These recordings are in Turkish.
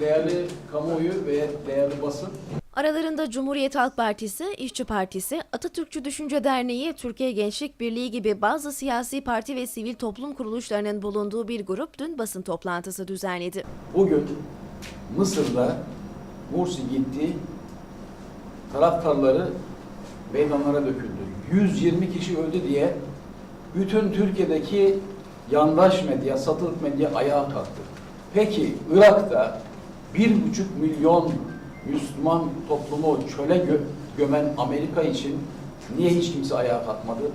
Değerli kamuoyu ve değerli basın, Aralarında Cumhuriyet Halk Partisi, İşçi Partisi, Atatürkçü Düşünce Derneği, Türkiye Gençlik Birliği gibi bazı siyasi parti ve sivil toplum kuruluşlarının bulunduğu bir grup dün basın toplantısı düzenledi. bugün Mısır'da Mursi gitti, taraftarları meydanlara döküldü. 120 kişi öldü diye bütün Türkiye'deki yandaş medya, satılık medya ayağa kalktı. Peki Irak'ta bir buçuk milyon Müslüman toplumu çöle gö- gömen Amerika için niye hiç kimse ayağa kalkmadı?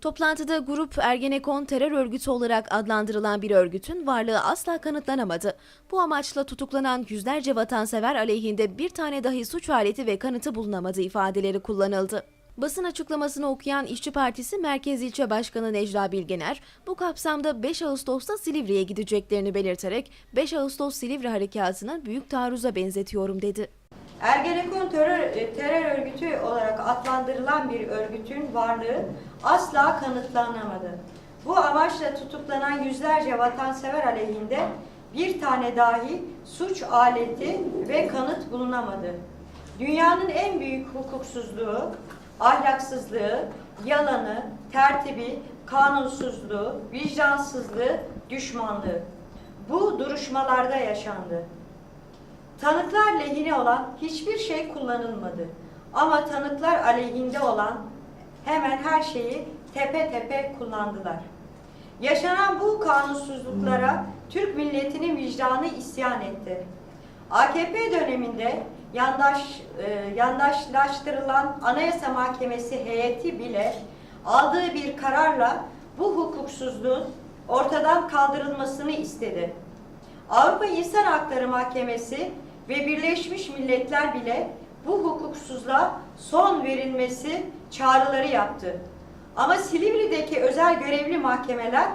Toplantıda grup Ergenekon terör örgütü olarak adlandırılan bir örgütün varlığı asla kanıtlanamadı. Bu amaçla tutuklanan yüzlerce vatansever aleyhinde bir tane dahi suç aleti ve kanıtı bulunamadı ifadeleri kullanıldı. Basın açıklamasını okuyan İşçi Partisi Merkez İlçe Başkanı Necla Bilgener, bu kapsamda 5 Ağustos'ta Silivri'ye gideceklerini belirterek 5 Ağustos Silivri harekatına büyük taarruza benzetiyorum dedi. Ergenekon terör, e, terör örgütü olarak adlandırılan bir örgütün varlığı asla kanıtlanamadı. Bu amaçla tutuklanan yüzlerce vatansever aleyhinde bir tane dahi suç aleti ve kanıt bulunamadı. Dünyanın en büyük hukuksuzluğu, ahlaksızlığı, yalanı, tertibi, kanunsuzluğu, vicdansızlığı, düşmanlığı. Bu duruşmalarda yaşandı. Tanıklar lehine olan hiçbir şey kullanılmadı. Ama tanıklar aleyhinde olan hemen her şeyi tepe tepe kullandılar. Yaşanan bu kanunsuzluklara Türk milletinin vicdanı isyan etti. AKP döneminde yandaş e, yandaşlaştırılan Anayasa Mahkemesi heyeti bile aldığı bir kararla bu hukuksuzluğun ortadan kaldırılmasını istedi. Avrupa İnsan Hakları Mahkemesi ve Birleşmiş Milletler bile bu hukuksuzluğa son verilmesi çağrıları yaptı. Ama Silivri'deki özel görevli mahkemeler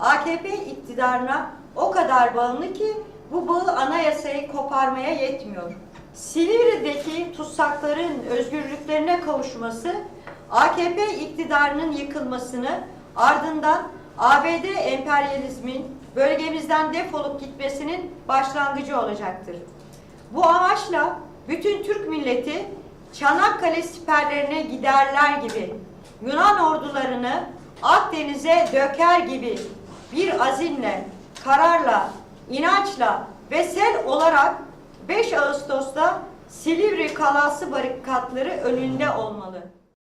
AKP iktidarına o kadar bağımlı ki bu bağı anayasayı koparmaya yetmiyor. Silivri'deki tutsakların özgürlüklerine kavuşması AKP iktidarının yıkılmasını ardından ABD emperyalizmin bölgemizden defolup gitmesinin başlangıcı olacaktır. Bu amaçla bütün Türk milleti Çanakkale siperlerine giderler gibi Yunan ordularını Akdeniz'e döker gibi bir azimle, kararla, inançla ve sel olarak 5 Ağustos'ta Silivri Kalası barikatları önünde olmalı.